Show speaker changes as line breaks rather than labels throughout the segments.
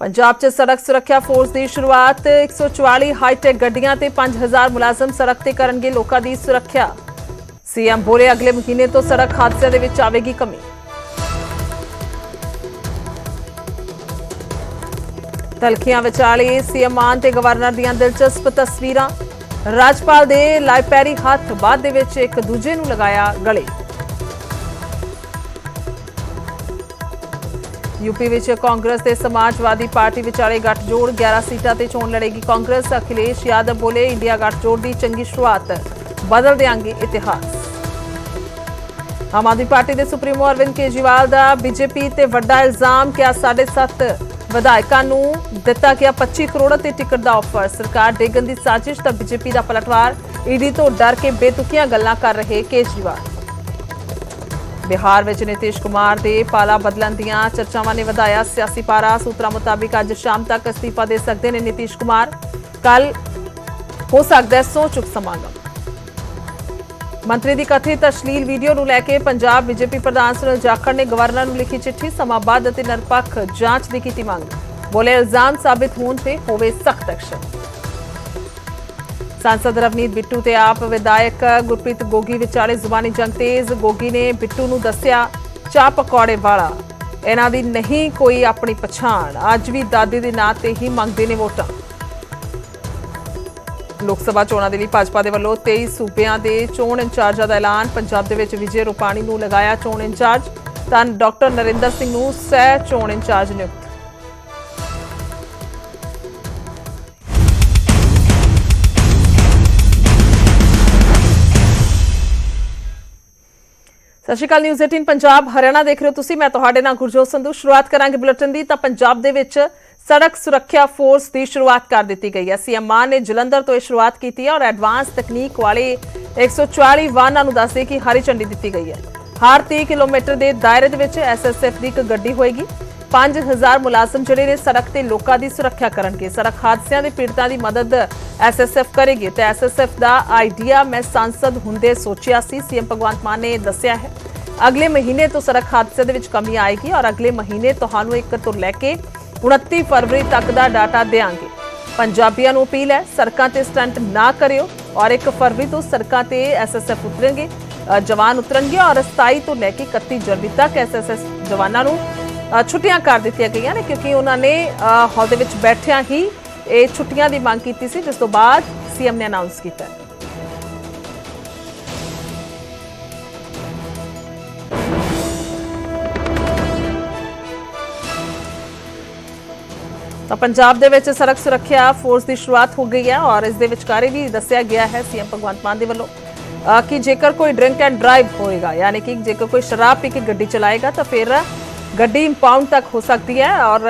ਪੰਜਾਬ 'ਚ ਸੜਕ ਸੁਰੱਖਿਆ ਫੋਰਸ ਦੀ ਸ਼ੁਰੂਆਤ 144 ਹਾਈਟੈਕ ਗੱਡੀਆਂ ਤੇ 5000 ਮੁਲਾਜ਼ਮ ਸੜਕ ਤੇ ਕਰਨਗੇ ਲੋਕਾਂ ਦੀ ਸੁਰੱਖਿਆ। ਸੀਐਮ ਬੋਲੇ ਅਗਲੇ ਮਹੀਨੇ ਤੋਂ ਸੜਕ ਹਾਦਸਿਆਂ ਦੇ ਵਿੱਚ ਆਵੇਗੀ ਕਮੀ। ਤਲਖੀਆਂ ਵਿਚਾਲੇ ਸੀਐਮ ਮਾਨ ਤੇ ਗਵਰਨਰ ਦੀਆਂ ਦਿਲਚਸਪ ਤਸਵੀਰਾਂ। ਰਾਜਪਾਲ ਦੇ ਲਾਇਪੈਰੀ ਹੱਥ ਬਾਅਦ ਦੇ ਵਿੱਚ ਇੱਕ ਦੂਜੇ ਨੂੰ ਲਗਾਇਆ ਗਲੇ। ਯੂਪੀ ਵਿੱਚ ਕਾਂਗਰਸ ਤੇ ਸਮਾਜਵਾਦੀ ਪਾਰਟੀ ਵਿਚਾਲੇ ਗੱਠਜੋੜ 11 ਸੀਟਾਂ ਤੇ ਚੋਣ ਲੜੇਗੀ ਕਾਂਗਰਸ। ਅਖਿਲੇਸ਼ ਯਾਦਵ ਬੋਲੇ, ਇੰਡੀਆ ਗੱਠਜੋੜ ਦੀ ਚੰਗੀ ਸ਼ੁਰੂਆਤ। ਬਦਲ ਦੇਾਂਗੇ ਇਤਿਹਾਸ। ਆਮ ਆਦਮੀ ਪਾਰਟੀ ਦੇ ਸੁਪਰੀਮੋ ਅਰਵਿੰਦ ਕੇਜਰੀਵਾਲ ਦਾ ਬੀਜੇਪੀ ਤੇ ਵੱਡਾ ਇਲਜ਼ਾਮ ਕਿ 7.5 ਵਿਧਾਇਕਾਂ ਨੂੰ ਦਿੱਤਾ ਗਿਆ 25 ਕਰੋੜ ਤੇ ਟਿਕਟ ਦਾ ਆਫਰ। ਸਰਕਾਰ ਡੇਗਨ ਦੀ ਸਾਜ਼ਿਸ਼ ਤਾਂ ਬੀਜੇਪੀ ਦਾ ਪਲਟਵਾਰ। ਈਡੀ ਤੋਂ ਡਰ ਕੇ ਬੇਤੁਕੀਆਂ ਗੱਲਾਂ ਕਰ ਰਹੇ ਕੇਜਰੀਵਾਲ। ਬਿਹਾਰ ਵਿੱਚ ਨਿਤੀਸ਼ ਕੁਮਾਰ ਦੇ ਪਾਲਾ ਬਦਲਣ ਦੀਆਂ ਚਰਚਾਵਾਂ ਨੇ ਵਧਾਇਆ। ਸਿਆਸੀ ਪਾਰਾ ਸੂਤਰਾਂ ਮੁਤਾਬਿਕ ਅੱਜ ਸ਼ਾਮ ਤੱਕ ਅਸਤੀਫਾ ਦੇ ਸਕਦੇ ਨੇ ਨਿਤੀਸ਼ ਕੁਮਾਰ। ਕੱਲ ਹੋ ਸਕਦਾ ਹੈ ਸਹੁੰ ਚੁੱਕ ਸਮਾਗਮ। ਮੰਤਰੀ ਦੀ ਕਥਿਤ ਅਸ਼ਲੀਲ ਵੀਡੀਓ ਨੂੰ ਲੈ ਕੇ ਪੰਜਾਬ ਬੀਜੇਪੀ ਪ੍ਰਧਾਨ ਸੁਨੀਲ ਜਾਖੜ ਨੇ ਗਵਰਨਰ ਨੂੰ ਲਿਖੀ ਚਿੱਠੀ ਸਮਾਬਾਦ ਅਤੇ ਨਿਰਪੱਖ ਜਾਂਚ ਦੀ ਕੀਤੀ ਮੰਗ। ਬੋਲੇ ਇਲਜ਼ਾਮ ਸਾਬਿਤ ਹੋਣ ਤੇ ਹੋਵੇ ਸਖਤ ਐਕਸ਼ਨ। ਸਾਂਸਦ ਰਵਨੀਤ ਬਿੱਟੂ ਤੇ ਆਪ ਵਿਧਾਇਕ ਗੁਰਪ੍ਰੀਤ ਗੋਗੀ ਵਿਚਾਲੇ ਜ਼ੁਬਾਨੀ ਜੰਗ ਤੇਜ਼ ਗੋਗੀ ਨੇ ਬਿੱਟੂ ਨੂੰ ਦੱਸਿਆ ਚਾਹ ਪਕੌੜੇ ਵਾਲਾ ਇਹਨਾਂ ਦੀ ਨਹੀਂ ਕੋਈ ਆਪਣੀ ਪਛਾਣ ਅੱਜ ਵੀ ਦਾਦੀ ਦੇ ਨਾਂ ਤੇ ਹੀ ਮੰਗਦੇ ਨੇ ਵੋਟਾਂ ਲੋਕ ਸਭਾ ਚੋਣਾਂ ਦੇ ਲਈ ਭਾਜਪਾ ਦੇ ਵੱਲੋਂ 23 ਸੂਬਿਆਂ ਦੇ ਚੋਣ ਇੰਚਾਰਜਾਂ ਦਾ ਐਲਾਨ। ਪੰਜਾਬ ਦੇ ਵਿੱਚ ਵਿਜੇ ਰੂਪਾਣੀ ਨੂੰ ਲਗਾਇਆ ਚੋਣ ਇੰਚਾਰਜ। ਤਾਂ ਡਾਕਟਰ ਨਰਿੰਦਰ ਸਿੰਘ ਨੂੰ ਸਹਿ ਚੋਣ ਇੰਚਾਰਜ ਨਿਯੁਕਤ। ਸਤਿ ਸ਼੍ਰੀ ਅਕਾਲ ਨਿਊਜ਼ 18 ਪੰਜਾਬ, ਹਰਿਆਣਾ ਦੇਖ ਰਹੇ ਹੋ ਤੁਸੀਂ, ਮੈਂ ਤੁਹਾਡੇ ਨਾਲ ਗੁਰਜੋਤ ਸੰਧੂ। ਸ਼ੁਰੂਆਤ ਕਰਾਂਗੇ ਬੁਲੇਟਿਨ ਦੀ, ਤਾਂ ਪੰਜਾਬ ਦੇ ਵਿੱਚ ਸੜਕ ਸੁਰੱਖਿਆ ਫੋਰਸ ਦੀ ਸ਼ੁਰੂਆਤ ਕਰ ਦਿੱਤੀ ਗਈ ਹੈ। ਸੀਐਮ ਮਾਨ ਨੇ ਜਲੰਧਰ ਤੋਂ ਇਹ ਸ਼ੁਰੂਆਤ ਕੀਤੀ ਹੈ ਔਰ ਐਡਵਾਂਸ ਤਕਨੀਕ ਵਾਲੇ 144 ਵਾਹਨਾਂ ਨੂੰ ਦੱਸਦੇ ਕਿ ਹਰੀ ਝੰਡੀ ਦਿੱਤੀ ਗਈ ਹੈ। ਹਰ 30 ਕਿਲੋਮੀਟਰ ਦੇ ਦਾਇਰੇ ਦੇ ਵਿੱਚ ਐਸਐਸਐਫ ਦੀ ਇੱਕ ਗੱਡੀ ਹੋਏਗੀ। 5000 ਮੁਲਾਜ਼ਮ ਜਿਹੜੇ ਨੇ ਸੜਕ ਤੇ ਲੋਕਾਂ ਦੀ ਸੁਰੱਖਿਆ ਕਰਨਗੇ। ਸੜਕ ਹਾਦਸਿਆਂ ਦੇ ਪੀੜਤਾਂ ਦੀ ਮਦਦ ਐਸਐਸਐਫ ਕਰੇਗੀ ਤੇ ਐਸਐਸਐਫ ਦਾ ਆਈਡੀਆ ਮੈਂ ਸੰਸਦ ਹੁੰਦੇ ਸੋਚਿਆ ਸੀ ਸੀਐਮ ਭਗਵੰਤ ਮਾਨ ਨੇ ਦੱਸਿਆ ਹੈ। ਅਗਲੇ ਮਹੀਨੇ ਤੋਂ ਸੜਕ ਹਾਦਸੇ ਦੇ ਵਿੱਚ ਕਮੀ ਆਏਗੀ ਔਰ ਅਗਲੇ ਮਹੀਨੇ ਤੁਹਾਨੂੰ ਇੱਕ ਤੋਂ ਲੈ ਕੇ 29 ਫਰਵਰੀ ਤੱਕ ਦਾ ਡਾਟਾ ਦੇਵਾਂਗੇ। ਪੰਜਾਬੀਆਂ ਨੂੰ ਅਪੀਲ ਹੈ ਸੜਕਾਂ ਤੇ ਸਟੰਟ ਨਾ ਕਰਿਓ ਔਰ 1 ਫਰਵਰੀ ਤੋਂ ਸੜਕਾਂ ਤੇ ਐਸਐਸਐਫ ਉਤਰਨਗੇ। ਜਵਾਨ ਉਤਰਨਗੇ ਔਰ 27 ਤੋਂ ਲੈ ਕੇ 31 ਜਨਵਰੀ ਤੱਕ ਐਸਐਸਐਸ ਜਵਾਨਾਂ ਨੂੰ ਛੁੱਟੀਆਂ ਕਰ ਦਿੱਤੀਆਂ ਗਈਆਂ ਨੇ ਕਿਉਂਕਿ ਉਹਨਾਂ ਨੇ ਹਾਲ ਦੇ ਵਿੱਚ ਬੈਠਿਆਂ ਹੀ ਇਹ ਛੁੱਟੀਆਂ ਦੀ ਮੰਗ ਕੀਤੀ ਸੀ ਜਿਸ ਤੋਂ ਬਾਅਦ ਸੀਐਮ ਨੇ ਅਨਾਉਂਸ ਕੀਤਾ ਤਾਂ ਪੰਜਾਬ ਦੇ ਵਿੱਚ ਸੜਕ ਸੁਰੱਖਿਆ ਫੋਰਸ ਦੀ ਸ਼ੁਰੂਆਤ ਹੋ ਗਈ ਹੈ ਔਰ ਇਸ ਦੇ ਵਿਚਕਾਰ ਵੀ ਦੱਸਿਆ ਗਿਆ ਹੈ ਸੀਐਮ ਭਗਵੰਤ ਮਾਨ ਦੇ ਵੱਲੋਂ ਅ, ਕਿ ਜੇਕਰ ਕੋਈ ਡਰਿੰਕ ਐਂਡ ਡਰਾਈਵ ਹੋਏਗਾ ਯਾਨੀ ਕਿ ਜੇਕਰ ਕੋਈ ਸ਼ਰਾਬ ਪੀ ਕੇ ਗੱਡੀ ਚਲਾਏਗਾ ਤਾਂ ਫਿਰ ਗੱਡੀ ਇੰਪਾਊਂਡ ਤੱਕ ਹੋ ਸਕਦੀ ਹੈ ਔਰ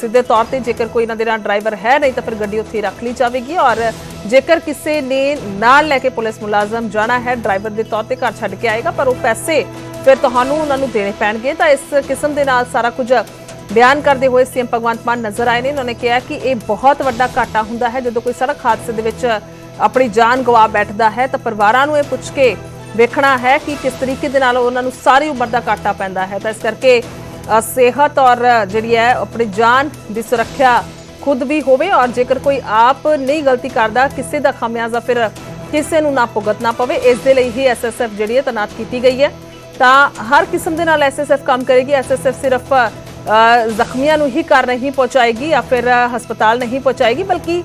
ਸਿੱਧੇ ਤੌਰ ਤੇ ਜੇਕਰ ਕੋਈ ਇਹਨਾਂ ਦੇ ਨਾਲ ਡਰਾਈਵਰ ਹੈ ਨਹੀਂ ਤਾਂ ਫਿਰ ਗੱਡੀ ਉੱਥੇ ਰੱਖ ਲਈ ਜਾਵੇਗੀ ਔਰ ਜੇਕਰ ਕਿਸੇ ਨੇ ਨਾਲ ਲੈ ਕੇ ਪੁਲਿਸ ਮੁਲਾਜ਼ਮ ਜਾਣਾ ਹੈ ਡਰਾਈਵਰ ਦੇ ਤੌਰ ਤੇ ਘਰ ਛੱਡ ਕੇ ਆਏਗਾ, ਪਰ ਉਹ ਪੈਸੇ ਫਿਰ ਤੁਹਾਨੂੰ ਉਹਨਾਂ ਨੂੰ ਦੇਣੇ ਪੈਣਗੇ। ਤਾਂ ਇਸ ਕਿਸਮ ਦੇ ਨਾਲ ਸਾਰਾ ਕੁਝ ਬਿਆਨ ਕਰਦੇ ਹੋਏ ਸੀਐਮ ਭਗਵੰਤ ਮਾਨ ਨਜ਼ਰ ਆਏ ਨੇ। ਉਹਨਾਂ ਨੇ ਕਿਹਾ ਕਿ ਇਹ ਬਹੁਤ ਵੱਡਾ ਘਾਟਾ ਹੁੰਦਾ ਹੈ। ਜਦੋਂ ਕੋਈ ਸੜਕ ਹਾਦਸੇ ਦੇ ਵਿੱਚ ਆਪਣੀ ਜਾਨ ਗਵਾ ਬੈਠਦਾ ਹੈ ਤਾਂ ਪਰਿਵਾਰਾਂ ਨੂੰ ਇਹ ਪੁੱਛ ਕੇ ਵੇਖਣਾ ਹੈ ਕਿ ਕਿਸ ਤਰੀਕੇ ਦੇ ਨਾਲ ਉਹਨਾਂ ਨੂੰ ਸਾਰੀ ਉਮਰ ਦਾ ਘਾਟਾ ਪੈਂਦਾ ਹੈ। ਤਾਂ ਇਸ ਕਰਕੇ ਸਿਹਤ ਔਰ ਜਿਹੜੀ ਹੈ, ਆਪਣੀ ਜਾਨ ਦੀ ਸੁਰੱਖਿਆ ਖੁਦ ਵੀ ਹੋਵੇ ਔਰ ਜੇਕਰ ਕੋਈ ਆਪ ਨਹੀਂ ਗਲਤੀ ਕਰਦਾ, ਕਿਸੇ ਦਾ ਖਾਮਿਆਜ਼ਾ ਫਿਰ ਕਿਸੇ ਨੂੰ ਨਾ ਭੁਗਤਣਾ ਪਵੇ, ਇਸ ਦੇ ਲਈ ਹੀ ਐਸਐਸਐਫ ਜਿਹੜੀ ਹੈ, ਤੈਨਾਤ ਕੀਤੀ ਗਈ ਹੈ। ਤਾਂ ਹਰ ਕਿਸਮ ਦੇ ਨਾਲ ਐਸਐਸਐਫ ਕੰਮ ਕਰੇਗੀ ਐਸਐਸਐਫ ਸਿਰਫ ਜ਼ਖਮੀਆਂ ਨੂੰ ਹੀ ਘਰ ਨਹੀਂ ਪਹੁੰਚਾਏਗੀ ਜਾਂ ਫਿਰ ਹਸਪਤਾਲ ਨਹੀਂ ਪਹੁੰਚਾਏਗੀ, ਬਲਕਿ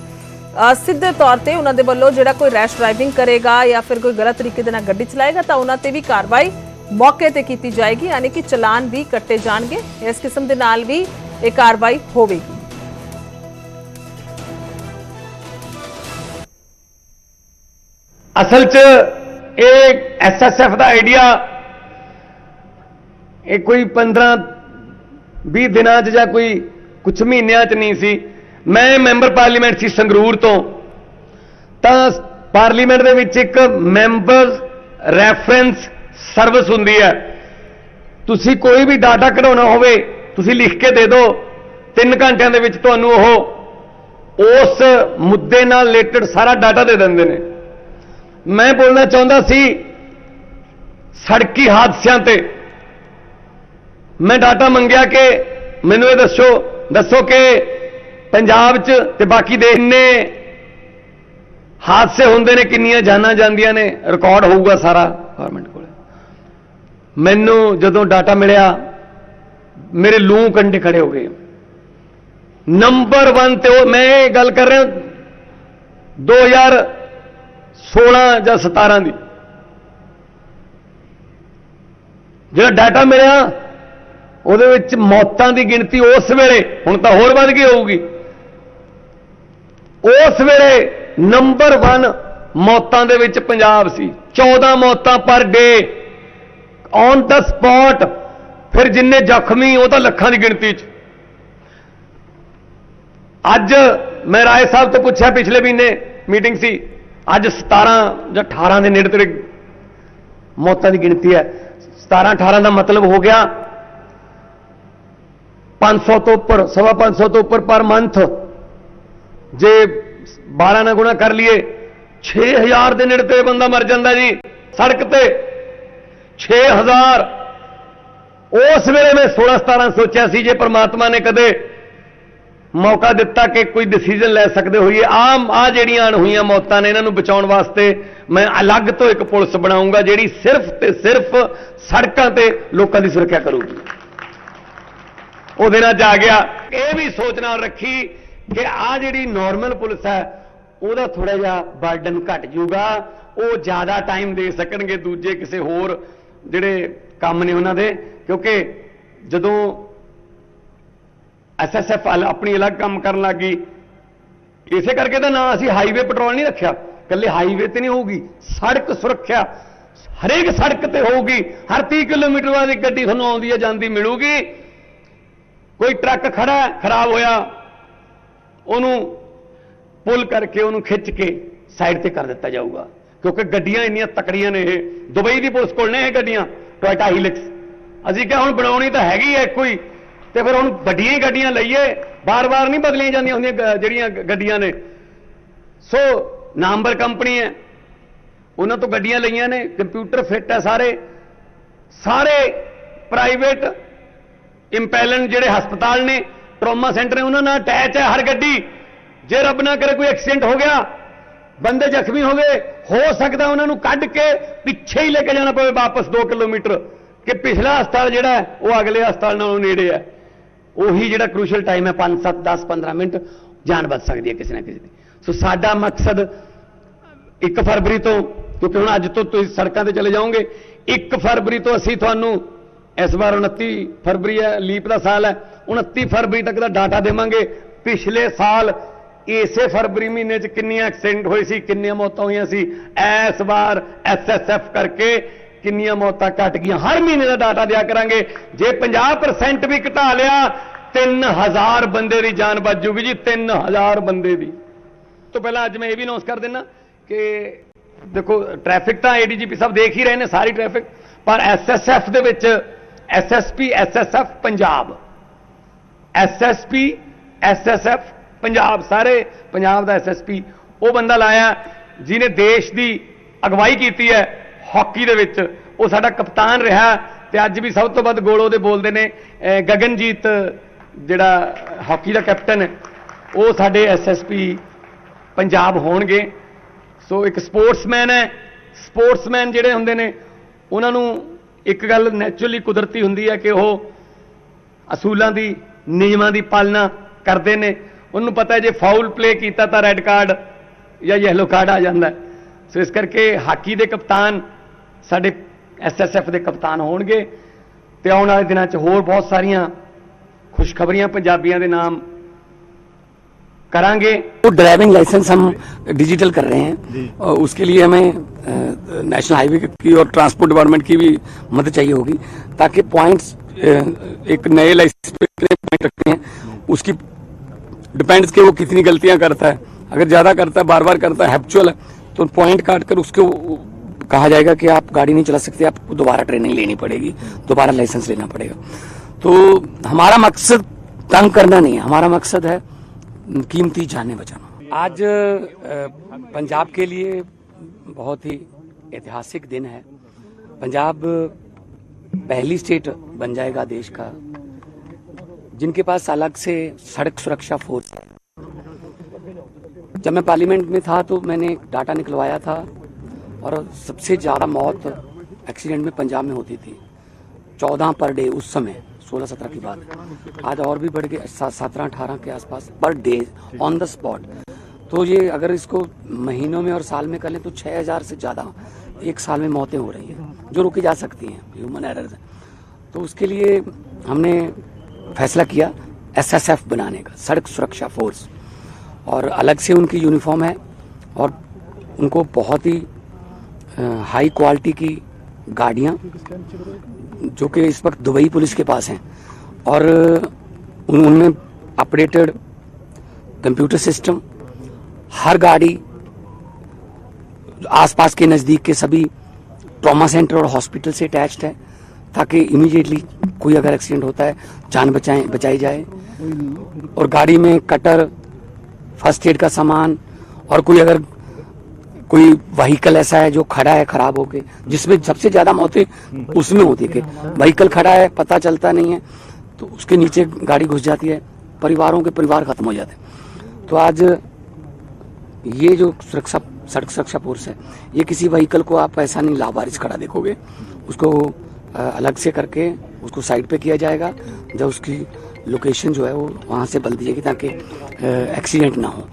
ਸਿੱਧੇ ਤੌਰ ਤੇ ਉਹਨਾਂ ਦੇ ਵੱਲੋਂ ਜਿਹੜਾ ਕੋਈ ਰੈਸ਼ ਡਰਾਈਵਿੰਗ ਕਰੇਗਾ ਜਾਂ ਫਿਰ ਕੋਈ ਗਲਤ ਤਰੀਕੇ ਦੇ ਨਾਲ ਗੱਡੀ ਚਲਾਏਗਾ, ਤਾਂ ਉਹਨਾਂ ਤੇ ਵੀ ਕਾਰਵਾਈ ਮੌਕੇ ਤੇ ਕੀਤੀ ਜਾਏਗੀ, ਯਾਨੀ ਕਿ ਚਲਾਨ ਵੀ ਕੱਟੇ ਜਾਣਗੇ। ਇਸ ਕਿਸਮ ਦੇ ਨਾਲ ਵੀ ਇਹ ਕਾਰਵਾਈ ਹੋਵੇਗੀ।
ਅਸਲ 'ਚ ਇਹ ਐਸਐਸਐਫ ਦਾ ਆਈਡੀਆ ਇਹ ਕੋਈ 15 20 ਦਿਨਾਂ 'ਚ ਜਾਂ ਕੋਈ ਕੁਝ ਮਹੀਨਿਆਂ 'ਚ ਨਹੀਂ ਸੀ। ਮੈਂ ਮੈਂਬਰ ਪਾਰਲੀਮੈਂਟ ਸੀ ਸੰਗਰੂਰ ਤੋਂ। ਤਾਂ ਪਾਰਲੀਮੈਂਟ ਦੇ ਵਿੱਚ ਇੱਕ ਮੈਂਬਰ ਰੈਫਰੈਂਸ ਸਰਵਿਸ ਹੁੰਦੀ ਹੈ। ਤੁਸੀਂ ਕੋਈ ਵੀ ਡਾਟਾ ਕਢਾਉਣਾ ਹੋਵੇ, ਤੁਸੀਂ ਲਿਖ ਕੇ ਦੇ ਦਿਓ। 3 ਘੰਟਿਆਂ ਦੇ ਵਿੱਚ ਤੁਹਾਨੂੰ ਉਹ ਉਸ ਮੁੱਦੇ ਨਾਲ ਰਿਲੇਟਡ ਸਾਰਾ ਡਾਟਾ ਦੇ ਦਿੰਦੇ ਨੇ। ਮੈਂ ਬੋਲਣਾ ਚਾਹੁੰਦਾ ਸੀ, ਸੜਕੀ ਹਾਦਸਿਆਂ ਤੇ। ਮੈਂ ਡਾਟਾ ਮੰਗਿਆ ਕਿ ਮੈਨੂੰ ਇਹ ਦੱਸੋ ਦੱਸੋ ਕਿ ਪੰਜਾਬ 'ਚ ਤੇ ਬਾਕੀ ਦੇ ਇੰਨੇ ਹਾਦਸੇ ਹੁੰਦੇ ਨੇ, ਕਿੰਨੀਆਂ ਜਾਨਾਂ ਜਾਂਦੀਆਂ ਨੇ। ਰਿਕਾਰਡ ਹੋਊਗਾ ਸਾਰਾ। ਗਵਰਨਮੈਂਟ ਮੈਨੂੰ ਜਦੋਂ ਡਾਟਾ ਮਿਲਿਆ, ਮੇਰੇ ਲੂੰ ਕੰਡੇ ਖੜੇ ਹੋ ਗਏ। ਨੰਬਰ 1 ਤੇ ਉਹ ਮੈਂ ਗੱਲ ਕਰ ਰਿਹਾ 2016 ਜਾਂ 17 ਦੀ। ਜਿਹੜਾ ਡਾਟਾ ਮਿਲਿਆ, ਉਹਦੇ ਵਿੱਚ ਮੌਤਾਂ ਦੀ ਗਿਣਤੀ ਉਸ ਵੇਲੇ, ਹੁਣ ਤਾਂ ਹੋਰ ਵੱਧ ਗਈ ਹੋਊਗੀ। ਉਸ ਵੇਲੇ ਨੰਬਰ 1 ਮੌਤਾਂ ਦੇ ਵਿੱਚ ਪੰਜਾਬ ਸੀ। 14 ਮੌਤਾਂ ਪਰ ਡੇ ਔਨ ਦਾ ਸਪੌਟ ਫਿਰ ਜਿੰਨੇ ਜ਼ਖਮੀ, ਉਹ ਤਾਂ ਲੱਖਾਂ ਦੀ ਗਿਣਤੀ 'ਚ। ਅੱਜ ਮੈਂ ਰਾਏ ਸਾਹਿਬ ਤੋਂ ਪੁੱਛਿਆ ਪਿਛਲੇ ਮਹੀਨੇ ਮੀਟਿੰਗ ਸੀ। ਅੱਜ 17 ਜਾਂ 18 ਦੇ ਨੇੜੇ ਤੇੜੇ ਮੌਤਾਂ ਦੀ ਗਿਣਤੀ ਹੈ। 17 18 ਦਾ ਮਤਲਬ ਹੋ ਗਿਆ 500 ਤੋਂ ਉੱਪਰ, ਸਵਾ 500 ਤੋਂ ਉੱਪਰ ਪਰ ਮੰਥ। ਜੇ 12 ਨਾਲ ਗੁਣਾ ਕਰ ਲਈਏ 6000 ਦੇ ਨੇੜੇ ਤੇ ਬੰਦਾ ਮਰ ਜਾਂਦਾ ਜੀ। ਸੜਕ ਤੇ 6000 ਉਸ ਵੇਲੇ ਮੈਂ 16 17 ਸੋਚਿਆ ਸੀ ਜੇ ਪ੍ਰਮਾਤਮਾ ਨੇ ਕਦੇ ਮੌਕਾ ਦਿੱਤਾ ਕਿ ਕੋਈ ਡਿਸੀਜਨ ਲੈ ਸਕਦੇ ਹੋਈਏ। ਆਮ ਆ ਜਿਹੜੀਆਂ ਅਣਹੋਈਆਂ ਮੌਤਾਂ ਨੇ, ਇਹਨਾਂ ਨੂੰ ਬਚਾਉਣ ਵਾਸਤੇ ਮੈਂ ਅਲੱਗ ਤੋਂ ਇੱਕ ਪੁਲਿਸ ਬਣਾਉਂਗਾ ਜਿਹੜੀ ਸਿਰਫ ਤੇ ਸਿਰਫ ਸੜਕਾਂ ਤੇ ਲੋਕਾਂ ਦੀ ਸੁਰੱਖਿਆ ਕਰੂਗੀ। ਉਹਦੇ ਨਾਲ ਜਾ ਗਿਆ। ਇਹ ਵੀ ਸੋਚ ਨਾਲ ਰੱਖੀ ਕਿ ਆ ਜਿਹੜੀ ਨਾਰਮਲ ਪੁਲਿਸ ਹੈ, ਉਹਦਾ ਥੋੜਾ ਜਿਹਾ ਬਰਡਨ ਘਟ ਜਾਊਗਾ। ਉਹ ਜ਼ਿਆਦਾ ਟਾਈਮ ਦੇ ਸਕਣਗੇ, ਦੂਜੇ ਕਿਸੇ ਹੋਰ ਜਿਹੜੇ ਕੰਮ ਨੇ ਉਹਨਾਂ ਦੇ, ਕਿਉਂਕਿ ਜਦੋਂ ਐਸਐਸਐਫ ਆਪਣੀ ਅਲੱਗ ਕੰਮ ਕਰਨ ਲੱਗੀ ਇਸੇ ਕਰਕੇ ਤਾਂ ਨਾ ਅਸੀਂ ਹਾਈਵੇ ਪੈਟਰੋਲ ਨਹੀਂ ਰੱਖਿਆ। ਕੱਲੇ ਹਾਈਵੇ ਤੇ ਨਹੀਂ ਹੋਊਗੀ, ਸੜਕ ਸੁਰੱਖਿਆ, ਹਰੇਕ ਸੜਕ ਤੇ ਹੋਊਗੀ। ਹਰ 30 ਕਿਲੋਮੀਟਰ ਬਾਅਦ ਇੱਕ ਗੱਡੀ ਤੁਹਾਨੂੰ ਆਉਂਦੀ ਹੈ ਜਾਂਦੀ ਮਿਲੂਗੀ। ਕੋਈ ਟਰੱਕ ਖੜਾ ਖਰਾਬ ਹੋਇਆ, ਉਹਨੂੰ ਪੁੱਲ ਕਰਕੇ ਉਹਨੂੰ ਖਿੱਚ ਕੇ ਸਾਈਡ ਤੇ ਕਰ ਦਿੱਤਾ ਜਾਊਗਾ। ਕਿਉਂਕਿ ਗੱਡੀਆਂ ਇੰਨੀਆਂ ਤਕੜੀਆਂ ਨੇ ਇਹ। ਦੁਬਈ ਦੀ ਪੁਲਿਸ ਕੋਲ ਨੇ ਇਹ ਗੱਡੀਆਂ, ਟੋਇਟਾ ਹੀਲਿਕਸ। ਅਸੀਂ ਕਿਹਾ, ਹੁਣ ਬਣਾਉਣੀ ਤਾਂ ਹੈਗੀ ਐ ਕੋਈ ਤੇ ਫਿਰ ਹੁਣ ਵੱਡੀਆਂ ਹੀ ਗੱਡੀਆਂ ਲਈਏ, ਬਾਰ-ਬਾਰ ਨਹੀਂ ਬਦਲੀਆਂ ਜਾਂਦੀਆਂ ਹੁੰਦੀਆਂ ਗ- ਜਿਹੜੀਆਂ ਗੱਡੀਆਂ ਨੇ। ਸੋ ਨਾਮਬਰ ਕੰਪਨੀ ਹੈ। ਉਹਨਾਂ ਤੋਂ ਗੱਡੀਆਂ ਲਈਆਂ ਨੇ, ਕੰਪਿਊਟਰ ਫਿੱਟ ਹੈ ਸਾਰੇ। ਸਾਰੇ ਪ੍ਰਾਈਵੇਟ ਇੰਪੈਲੈਂਟ ਜਿਹੜੇ ਹਸਪਤਾਲ ਨੇ, ਟਰੋਮਾ ਸੈਂਟਰ ਨੇ, ਉਹਨਾਂ ਨਾਲ ਅਟੈਚ ਹੈ ਹਰ ਗੱਡੀ। ਜੇ ਰੱਬ ਨਾ ਕਰੇ ਕੋਈ ਐਕਸੀਡੈਂਟ ਹੋ ਗਿਆ ਬੰਦੇ ਜ਼ਖਮੀ ਹੋ ਗਏ, ਹੋ ਸਕਦਾ ਉਹਨਾਂ ਨੂੰ ਕੱਢ ਕੇ ਪਿੱਛੇ ਹੀ ਲੈ ਕੇ ਜਾਣਾ ਪਵੇ ਵਾਪਸ 2 ਕਿਲੋਮੀਟਰ, ਕਿ ਪਿਛਲਾ ਹਸਪਤਾਲ ਜਿਹੜਾ ਹੈ, ਉਹ ਅਗਲੇ ਹਸਪਤਾਲ ਨਾਲੋਂ ਨੇੜੇ ਹੈ। ਉਹੀ ਜਿਹੜਾ ਕ੍ਰੂਸ਼ਲ ਟਾਈਮ ਹੈ 5 7 10 15 ਮਿੰਟ, ਜਾਨ ਬਚ ਸਕਦੀ ਹੈ ਕਿਸੇ ਨਾ ਕਿਸੇ ਦੀ। ਸੋ ਸਾਡਾ ਮਕਸਦ 1 ਫਰਵਰੀ ਤੋਂ, ਕਿਉਂਕਿ ਹੁਣ ਅੱਜ ਤੋਂ ਤੁਸੀਂ ਸੜਕਾਂ ਤੇ ਚਲੇ ਜਾਓਗੇ 1 ਫਰਵਰੀ ਤੋਂ ਅਸੀਂ ਤੁਹਾਨੂੰ ਇਸ ਵਾਰ 29 ਫਰਵਰੀ ਹੈ ਲੀਪ ਦਾ ਸਾਲ ਹੈ 29 ਫਰਵਰੀ ਤੱਕ ਦਾ ਡਾਟਾ ਦੇਵਾਂਗੇ। ਪਿਛਲੇ ਸਾਲ ਇਸੇ ਫਰਵਰੀ ਮਹੀਨੇ 'ਚ ਕਿੰਨੀਆਂ ਐਕਸੀਡੈਂਟ ਹੋਏ ਸੀ, ਕਿੰਨੀਆਂ ਮੌਤਾਂ ਹੋਈਆਂ ਸੀ ਇਸ ਵਾਰ ਐਸਐਸਐਫ ਕਰਕੇ ਕਿੰਨੀਆਂ ਮੌਤਾਂ ਘਟ ਗਈਆਂ। ਹਰ ਮਹੀਨੇ ਦਾ ਡਾਟਾ ਦਿਆ ਕਰਾਂਗੇ। ਜੇ 50% ਵੀ ਘਟਾ ਲਿਆ 3000 ਬੰਦੇ ਦੀ ਜਾਨ ਬਚ ਜੂਗੀ ਜੀ 3000 ਬੰਦੇ ਦੀ। ਤੋਂ ਪਹਿਲਾਂ ਅੱਜ ਮੈਂ ਇਹ ਵੀ ਅਨਾਉਂਸ ਕਰ ਦਿੰਨਾ ਕਿ ਦੇਖੋ ਟ੍ਰੈਫਿਕ ਤਾਂ ਏਡੀਜੀਪੀ ਸਾਹਿਬ ਦੇਖ ਹੀ ਰਹੇ ਨੇ, ਸਾਰੀ ਟ੍ਰੈਫਿਕ ਪਰ ਐਸਐਸਐਫ ਦੇ ਵਿੱਚ SSP SSF Punjab SSP SSF Punjab ਸਾਰੇ, ਪੰਜਾਬ ਦਾ ਐਸਐਸਪੀ ਉਹ ਬੰਦਾ ਲਾਇਆ, ਜਿਹਨੇ ਦੇਸ਼ ਦੀ ਅਗਵਾਈ ਕੀਤੀ ਹੈ ਹਾਕੀ ਦੇ ਵਿੱਚ। ਉਹ ਸਾਡਾ ਕਪਤਾਨ ਰਿਹਾ ਤੇ ਅੱਜ ਵੀ ਸਭ ਤੋਂ ਵੱਧ ਗੋਲ ਉਹਦੇ ਬੋਲਦੇ ਨੇ ਗਗਨਜੀਤ, ਜਿਹੜਾ ਹਾਕੀ ਦਾ ਕੈਪਟਨ ਹੈ ਉਹ ਸਾਡੇ ਐਸਐਸਪੀ ਪੰਜਾਬ ਹੋਣਗੇ। ਸੋ ਇੱਕ ਸਪੋਰਟਸਮੈਨ ਹੈ, ਸਪੋਰਟਸਮੈਨ ਜਿਹੜੇ ਹੁੰਦੇ ਨੇ, ਉਹਨਾਂ ਨੂੰ ਇੱਕ ਗੱਲ ਨੈਚੁਰਲੀ ਕੁਦਰਤੀ ਹੁੰਦੀ ਹੈ ਕਿ ਉਹ ਅਸੂਲਾਂ ਦੀ, ਨਿਯਮਾਂ ਦੀ ਪਾਲਣਾ ਕਰਦੇ ਨੇ। ਉਹਨੂੰ ਪਤਾ ਹੈ ਜੇ ਫਾਉਲ ਪਲੇ ਕੀਤਾ ਤਾਂ ਰੈੱਡ ਕਾਰਡ ਜਾਂ ਯੈਲੋ ਕਾਰਡ ਆ ਜਾਂਦਾ ਹੈ। ਸੋ ਇਸ ਕਰਕੇ ਹਾਕੀ ਦੇ ਕਪਤਾਨ ਸਾਡੇ ਐਸਐਸਐਫ ਦੇ ਕਪਤਾਨ ਹੋਣਗੇ ਤੇ ਆਉਣ ਵਾਲੇ ਦਿਨਾਂ 'ਚ ਹੋਰ ਬਹੁਤ ਸਾਰੀਆਂ ਖੁਸ਼ਖਬਰੀਆਂ ਪੰਜਾਬੀਆਂ ਦੇ ਨਾਮ ਕਰਾਂਗੇ
वो ड्राइविंग लाइसेंस हम डिजिटल कर रहे हैं और उसके लिए हमें अ, नेशनल हाईवे की और ट्रांसपोर्ट डिपार्टमेंट की भी मदद चाहिए होगी ताकि पॉइंट्स एक नए लाइसेंस पे कितने पॉइंट रखते हैं उसकी डिपेंड्स के वो कितनी गलतियाँ करता है। अगर ज़्यादा करता है बार बार करता है हैप्चुअल है तो पॉइंट काट कर उसको कहा जाएगा कि आप गाड़ी नहीं चला सकते, आपको दोबारा ट्रेनिंग लेनी पड़ेगी, दोबारा लाइसेंस लेना पड़ेगा। तो हमारा मकसद तंग करना नहीं है, हमारा मकसद है कीमती जाने बचाना। आज पंजाब के लिए बहुत ही ऐतिहासिक दिन है। पंजाब पहली स्टेट बन जाएगा देश का। जिनके पास अलग से सड़क सुरक्षा फोर्स है। जब मैं पार्लियामेंट में था तो मैंने एक डाटा निकलवाया था और सबसे ज़्यादा मौत एक्सीडेंट में पंजाब में होती थी। चौदह पर डे उस समय, सोलह सत्रह की बात आज और भी बढ़ गए सत्रह, अठारह के आसपास per day on the spot तो ये अगर इसको महीनों में और साल में कर लें तो छः हज़ार से ज़्यादा एक साल में मौतें हो रही हैं, जो रोकी जा सकती हैं ह्यूमन एरर तो उसके लिए हमने फैसला किया एसएसएफ बनाने का, सड़क सुरक्षा फोर्स और अलग से उनकी यूनिफॉर्म है और उनको बहुत ही हाई क्वालिटी की गाड़ियाँ, जो कि इस वक्त दुबई पुलिस के पास हैं। और उनमें अपडेटेड कंप्यूटर सिस्टम हर गाड़ी आसपास के नज़दीक के सभी ट्रॉमा सेंटर और हॉस्पिटल से अटैच्ड है। ताकि इमीडिएटली कोई अगर एक्सीडेंट होता है, जान बचाए, बचाई जाए। और गाड़ी में कटर फ़र्स्ट एड का सामान और कोई अगर, कोई व्हीकल ऐसा है जो खड़ा है, खराब होके, जिसमें सबसे ज़्यादा मौतें उसमें होती है व्हीकल खड़ा है, पता चलता नहीं है तो उसके नीचे गाड़ी घुस जाती है, परिवारों के परिवार खत्म हो जाते हैं। तो आज ये जो सुरक्षा, सड़क सुरक्षा फोर्स है, ये किसी व्हीकल को आप ऐसा नहीं लावारिस खड़ा देखोगे। उसको अलग से करके उसको साइड पे किया जाएगा जब उसकी लोकेशन जो है वो वहाँ से बदल दी जाएगी ताकि एक्सीडेंट ना हो